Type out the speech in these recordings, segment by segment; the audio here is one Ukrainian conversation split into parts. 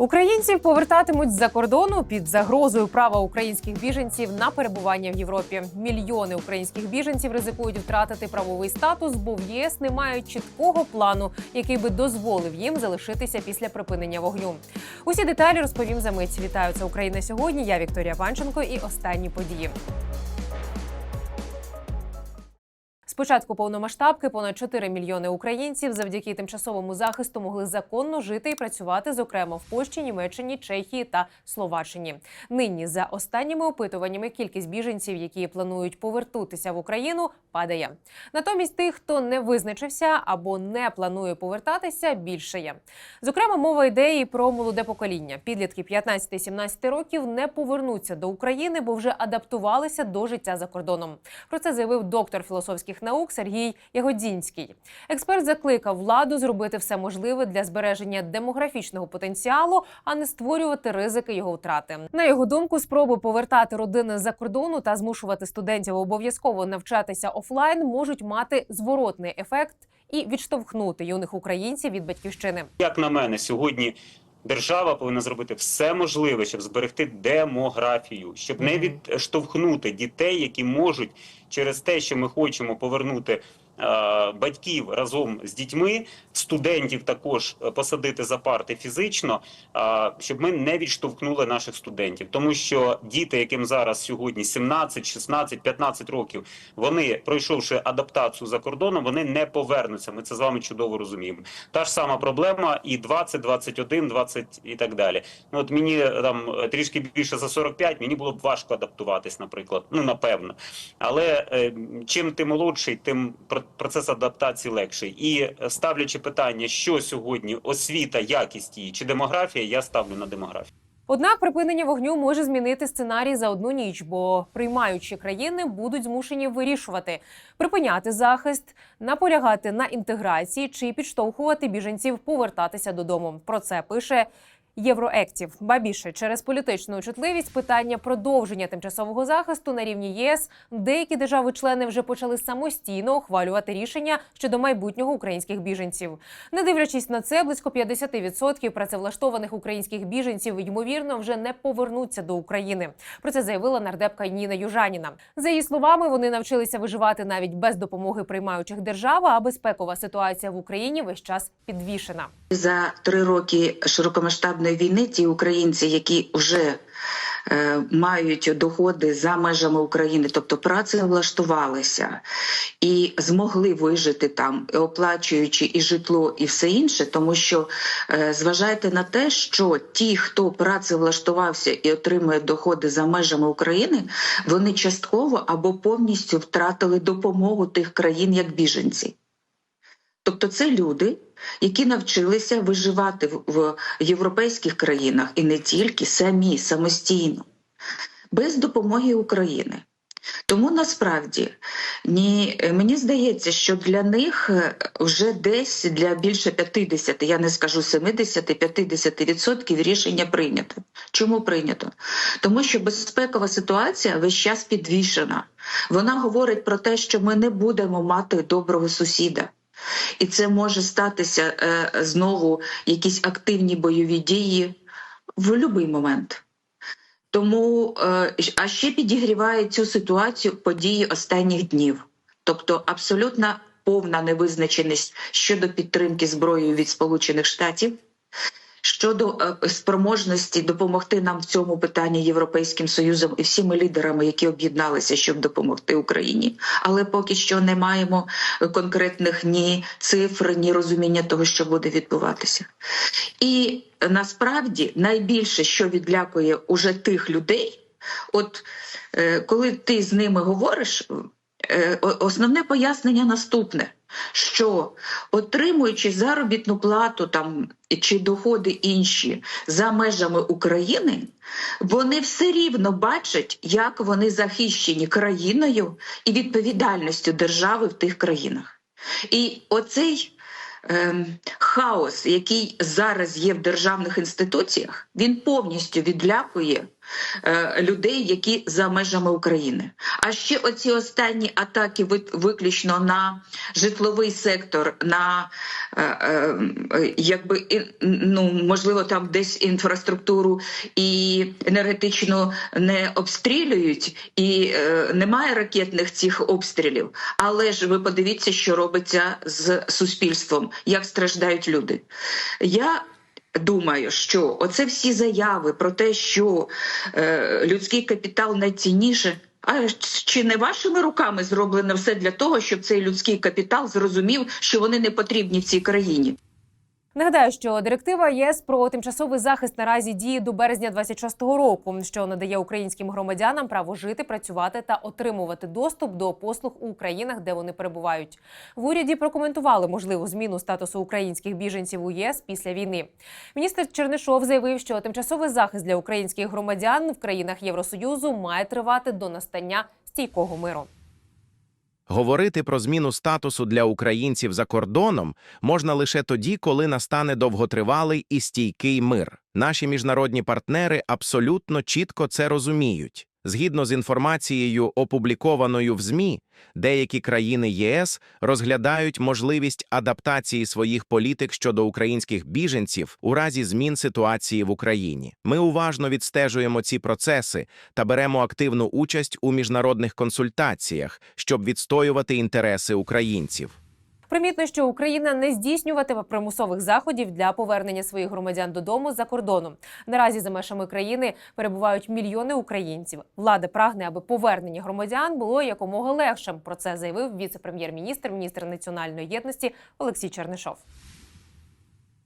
Українців повертатимуть з-за кордону під загрозою права українських біженців на перебування в Європі. Мільйони українських біженців ризикують втратити правовий статус, бо в ЄС не мають чіткого плану, який би дозволив їм залишитися після припинення вогню. Усі деталі розповім за мить. Вітаю це Україна сьогодні. Я Вікторія Панченко і останні події. Початку повномасштабки понад 4 мільйони українців завдяки тимчасовому захисту могли законно жити і працювати, зокрема в Польщі, Німеччині, Чехії та Словаччині. Нині за останніми опитуваннями кількість біженців, які планують повернутися в Україну, падає. Натомість тих, хто не визначився або не планує повертатися, більше є. Зокрема, мова йде і про молоде покоління. Підлітки 15-17 років не повернуться до України, бо вже адаптувалися до життя за кордоном. Про це заявив доктор філософських наук Сергій Ягодзінський. Експерт закликав владу зробити все можливе для збереження демографічного потенціалу, а не створювати ризики його втрати. На його думку, спроби повертати родини з-за кордону та змушувати студентів обов'язково навчатися офлайн можуть мати зворотний ефект і відштовхнути юних українців від батьківщини. Як на мене, сьогодні держава повинна зробити все можливе, щоб зберегти демографію, щоб не відштовхнути дітей, які можуть через те, що ми хочемо повернути. Е, Батьків разом з дітьми, студентів також е, посадити за парти фізично, е, щоб ми не відштовхнули наших студентів, тому що діти, яким зараз сьогодні 17, 16, 15 років, вони пройшовши адаптацію за кордоном, вони не повернуться. Ми це з вами чудово розуміємо. Та ж сама проблема і 20, 21, 20 і так далі. Ну от мені там трішки більше за 45, мені було б важко адаптуватись, наприклад. Ну напевно. Але чим ти молодший, тим про- процес адаптації легший. І е, ставлячи питання, що сьогодні освіта, якість її чи демографія, я ставлю на демографію. Однак припинення вогню може змінити сценарій за одну ніч, бо приймаючі країни будуть змушені вирішувати припиняти захист, наполягати на інтеграції чи підштовхувати біженців повертатися додому. Про це пише. Євроектів ба більше через політичну чутливість питання продовження тимчасового захисту на рівні ЄС деякі держави-члени вже почали самостійно ухвалювати рішення щодо майбутнього українських біженців. Не дивлячись на це, близько 50% працевлаштованих українських біженців ймовірно вже не повернуться до України. Про це заявила нардепка Ніна Южаніна. За її словами, вони навчилися виживати навіть без допомоги приймаючих держав, а безпекова ситуація в Україні весь час підвішена. За три роки широкомасштабної війни ті українці, які вже е, мають доходи за межами України, тобто працевлаштувалися і змогли вижити там, оплачуючи і житло, і все інше, тому що е, зважайте на те, що ті, хто працевлаштувався і отримує доходи за межами України, вони частково або повністю втратили допомогу тих країн як біженці. Тобто це люди, які навчилися виживати в, європейських країнах і не тільки самі самостійно, без допомоги України. Тому насправді ні, е, мені здається, що для них е, вже десь для більше 50, я не скажу 70-50% рішення прийнято. Чому прийнято? Тому що безпекова ситуація весь час підвішена. Вона говорить про те, що ми не будемо мати доброго сусіда. І це може статися е, знову якісь активні бойові дії в будь-який момент. Тому, е, а ще підігріває цю ситуацію події останніх днів, тобто абсолютна повна невизначеність щодо підтримки зброєю від Сполучених Штатів. Щодо е, спроможності допомогти нам в цьому питанні Європейським Союзом і всіми лідерами, які об'єдналися, щоб допомогти Україні, але поки що не маємо конкретних ні цифр, ні розуміння того, що буде відбуватися. І насправді найбільше, що відлякує уже тих людей, от е, коли ти з ними говориш, е, основне пояснення наступне. Що отримуючи заробітну плату там чи доходи інші за межами України, вони все рівно бачать, як вони захищені країною і відповідальністю держави в тих країнах. І оцей ем, хаос, який зараз є в державних інституціях, він повністю відлякує е, людей, які за межами України. А ще оці останні атаки виключно на житловий сектор, на е, е, е, якби ну можливо там десь інфраструктуру і енергетичну не обстрілюють, і е, немає ракетних цих обстрілів. Але ж ви подивіться, що робиться з суспільством, як страждають люди. Я Думаю, що оце всі заяви про те, що е, людський капітал найцінніше. А чи не вашими руками зроблено все для того, щоб цей людський капітал зрозумів, що вони не потрібні в цій країні? Нагадаю, що директива ЄС про тимчасовий захист наразі діє до березня 26-го року, що надає українським громадянам право жити, працювати та отримувати доступ до послуг у країнах, де вони перебувають. В уряді прокоментували можливу зміну статусу українських біженців у ЄС після війни. Міністр Чернишов заявив, що тимчасовий захист для українських громадян в країнах Євросоюзу має тривати до настання стійкого миру. Говорити про зміну статусу для українців за кордоном можна лише тоді, коли настане довготривалий і стійкий мир. Наші міжнародні партнери абсолютно чітко це розуміють. Згідно з інформацією, опублікованою в ЗМІ, деякі країни ЄС розглядають можливість адаптації своїх політик щодо українських біженців у разі змін ситуації в Україні. Ми уважно відстежуємо ці процеси та беремо активну участь у міжнародних консультаціях, щоб відстоювати інтереси українців. Примітно, що Україна не здійснюватиме примусових заходів для повернення своїх громадян додому за кордоном. Наразі за межами країни перебувають мільйони українців. Влада прагне, аби повернення громадян було якомога легшим. Про це заявив віце-прем'єр-міністр, міністр національної єдності Олексій Чернишов.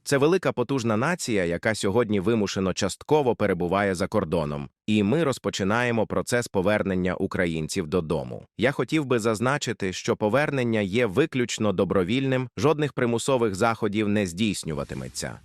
Це велика потужна нація, яка сьогодні вимушено частково перебуває за кордоном, і ми розпочинаємо процес повернення українців додому. Я хотів би зазначити, що повернення є виключно добровільним, жодних примусових заходів не здійснюватиметься.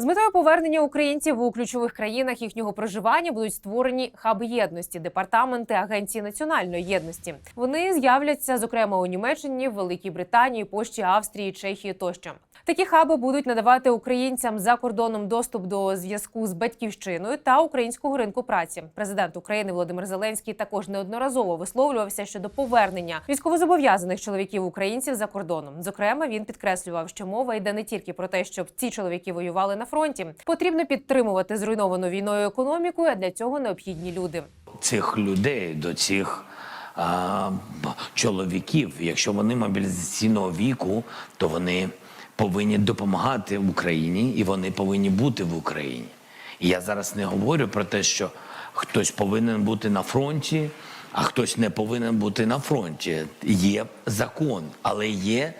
З метою повернення українців у ключових країнах їхнього проживання будуть створені хаби єдності, департаменти агенції національної єдності. Вони з'являться зокрема у Німеччині, Великій Британії, Польщі, Австрії, Чехії тощо. Такі хаби будуть надавати українцям за кордоном доступ до зв'язку з батьківщиною та українського ринку праці. Президент України Володимир Зеленський також неодноразово висловлювався щодо повернення військовозобов'язаних чоловіків українців за кордоном. Зокрема, він підкреслював, що мова йде не тільки про те, щоб ці чоловіки воювали на фронті. Потрібно підтримувати зруйновану війною економіку, а для цього необхідні люди. цих людей, до цих а, чоловіків, якщо вони мобілізаційного віку, то вони повинні допомагати Україні і вони повинні бути в Україні. І я зараз не говорю про те, що хтось повинен бути на фронті, а хтось не повинен бути на фронті. Є закон, але є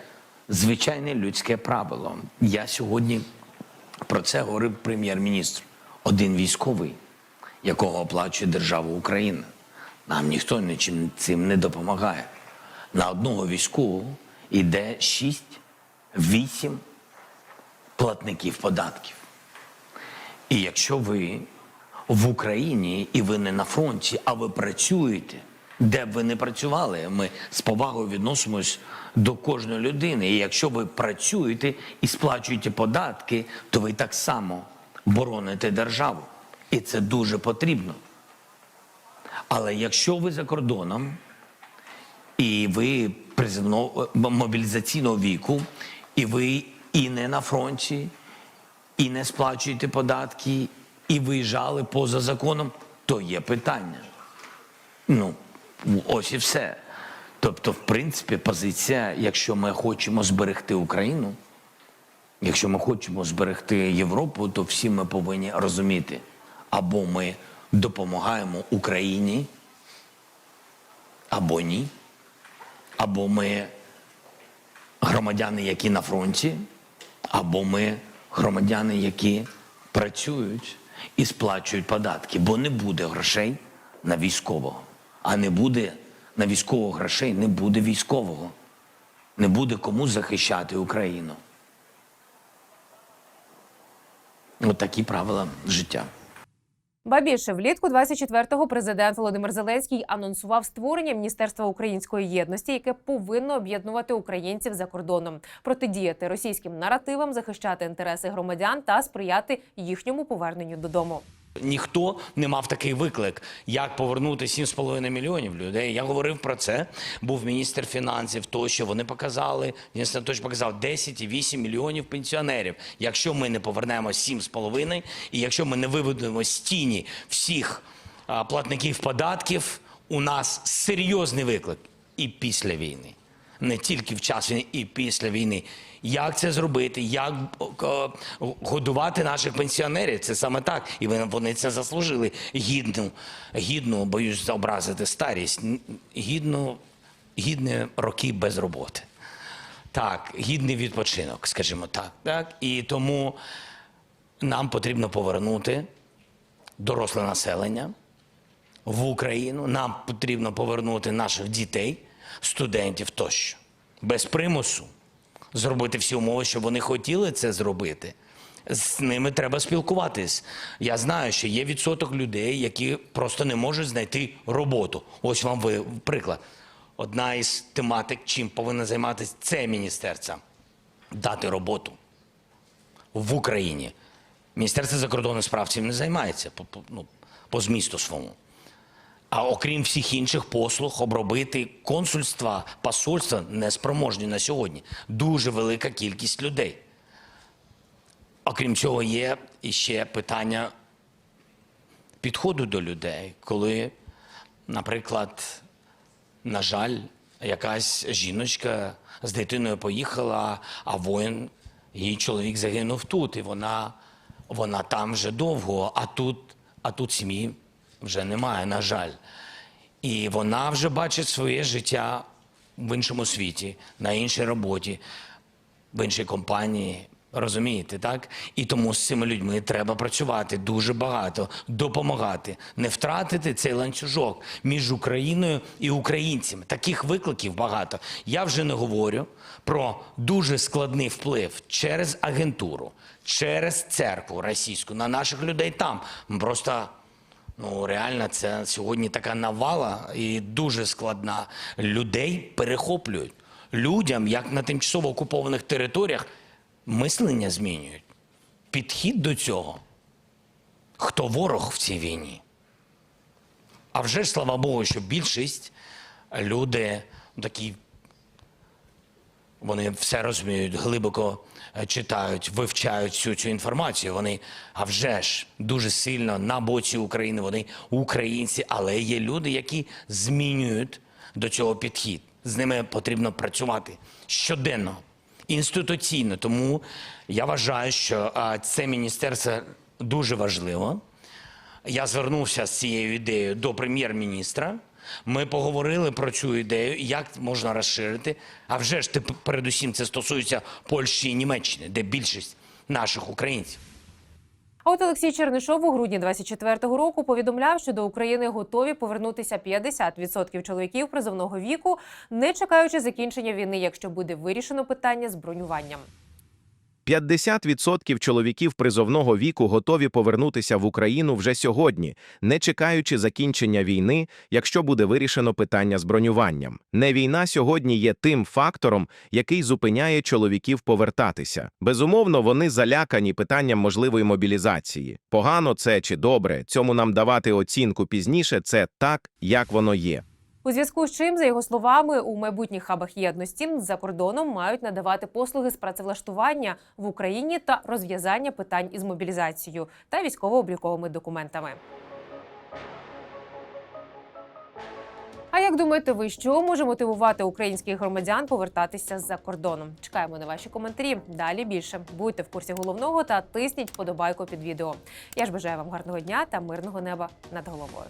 звичайне людське правило. Я сьогодні про це говорив прем'єр-міністр. Один військовий якого оплачує держава Україна. Нам ніхто нічим цим не допомагає. На одного військового йде 6-8 платників податків. І якщо ви в Україні і ви не на фронті, а ви працюєте, де б ви не працювали, ми з повагою відносимось до кожної людини. І якщо ви працюєте і сплачуєте податки, то ви так само бороните державу. І це дуже потрібно. Але якщо ви за кордоном і ви призивного мобілізаційного віку, і ви і не на фронті, і не сплачуєте податки, і виїжджали поза законом, то є питання. Ну, ось і все. Тобто, в принципі, позиція, якщо ми хочемо зберегти Україну, якщо ми хочемо зберегти Європу, то всі ми повинні розуміти, або ми допомагаємо Україні, або ні, або ми громадяни, які на фронті, або ми громадяни, які працюють і сплачують податки, бо не буде грошей на військового. А не буде на військового грошей, не буде військового. Не буде кому захищати Україну. От такі правила життя. Ба більше влітку 24-го президент Володимир Зеленський анонсував створення Міністерства української єдності, яке повинно об'єднувати українців за кордоном, протидіяти російським наративам, захищати інтереси громадян та сприяти їхньому поверненню додому. Ніхто не мав такий виклик, як повернути 7,5 мільйонів людей. Я говорив про це. Був міністр фінансів. Тощо вони показали. Денис Анатольович показав 10,8 мільйонів пенсіонерів. Якщо ми не повернемо 7,5, і якщо ми не виведемо з тіні всіх платників податків, у нас серйозний виклик і після війни. Не тільки в час війни, і після війни. Як це зробити? Як е, годувати наших пенсіонерів? Це саме так. І вони- це заслужили. Гідну, гідну, боюсь образити старість, гідну, гідні роки без роботи. Так, гідний відпочинок, скажімо так. так? І тому нам потрібно повернути доросле населення в Україну. Нам потрібно повернути наших дітей, студентів тощо. Без примусу зробити всі умови, щоб вони хотіли це зробити. З ними треба спілкуватись. Я знаю, що є відсоток людей, які просто не можуть знайти роботу. Ось вам ви приклад. Одна із тематик, чим повинна займатися це міністерство дати роботу в Україні. Міністерство закордонних справ цим не займається по, по, ну, по змісту своєму. А окрім всіх інших послуг, обробити консульства, посольства неспроможні на сьогодні. Дуже велика кількість людей. Окрім цього, є іще питання підходу до людей, коли, наприклад, на жаль, якась жіночка з дитиною поїхала, а воїн, її чоловік загинув тут, і вона, вона там вже довго, а тут, а тут сім'ї вже немає, на жаль. І вона вже бачить своє життя в іншому світі, на іншій роботі, в іншій компанії. Розумієте, так? І тому з цими людьми треба працювати дуже багато, допомагати, не втратити цей ланцюжок між Україною і українцями. Таких викликів багато. Я вже не говорю про дуже складний вплив через агентуру, через церкву російську на наших людей там. Просто Ну, реально, це сьогодні така навала і дуже складна. Людей перехоплюють. Людям, як на тимчасово окупованих територіях, мислення змінюють. Підхід до цього. Хто ворог в цій війні? А вже ж, слава Богу, що більшість люди такі вони все розуміють, глибоко читають, вивчають всю цю інформацію. Вони, а вже ж, дуже сильно на боці України. Вони українці, але є люди, які змінюють до цього підхід. З ними потрібно працювати щоденно, інституційно. Тому я вважаю, що це міністерство дуже важливо. Я звернувся з цією ідеєю до прем'єр-міністра. Ми поговорили про цю ідею, як можна розширити. А вже ж тип- передусім це стосується Польщі і Німеччини, де більшість наших українців. А от Олексій Чернишов у грудні 24-го року повідомляв, що до України готові повернутися 50% чоловіків призовного віку, не чекаючи закінчення війни, якщо буде вирішено питання з бронюванням. 50% чоловіків призовного віку готові повернутися в Україну вже сьогодні, не чекаючи закінчення війни, якщо буде вирішено питання з бронюванням. Не війна сьогодні є тим фактором, який зупиняє чоловіків повертатися. Безумовно, вони залякані питанням можливої мобілізації. Погано це чи добре, цьому нам давати оцінку пізніше це так, як воно є. У зв'язку з чим, за його словами, у майбутніх хабах єдності за кордоном мають надавати послуги з працевлаштування в Україні та розв'язання питань із мобілізацією та військово-обліковими документами. А як думаєте, ви що може мотивувати українських громадян повертатися з-за кордоном? Чекаємо на ваші коментарі. Далі більше будьте в курсі головного та тисніть вподобайку під відео. Я ж бажаю вам гарного дня та мирного неба над головою.